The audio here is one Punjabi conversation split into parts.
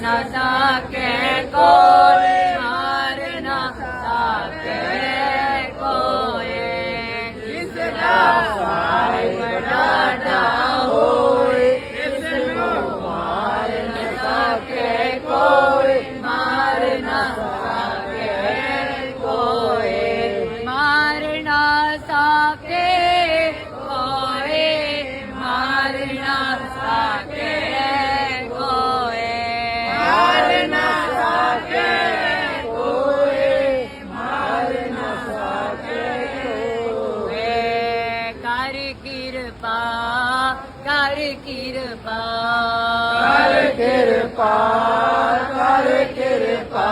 না থাকে কো ਕਰ ਕਿਰਪਾ ਕਰ ਕਿਰਪਾ। ਕਰ ਕਿਰਪਾ ਕਰ ਕਿਰਪਾ।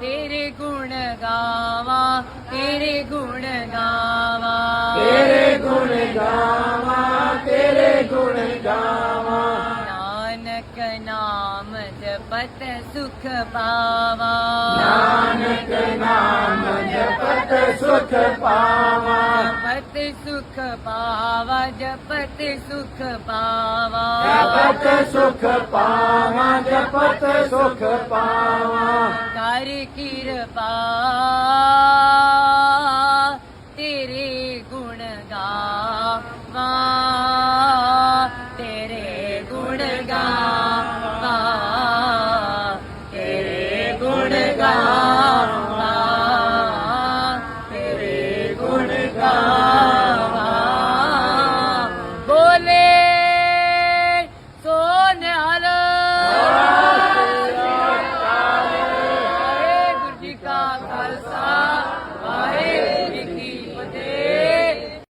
ਤੇਰੇ ਗੁਣ ਗਾਵਾਂ ਤੇਰੇ ਗੁਣ ਗਾਵਾਂ। ਤੇਰੇ ਗੁਣ ਗਾਵਾਂ ਤੇਰੇ ਗੁਣ ਗਾਵਾਂ। ਨਾਨਕ ਨਾਮ ਜਪਤ ਸੁਖ ਪਾਵਾ। ਨਾਨਕ ਨਾਮ ਜਪਤ ਸੁਖ ਪਾਵਾਂ। जपति सुख पावा जपति सुख पावा। जपत सुख पावा जपत सुख पावा। कर कृपा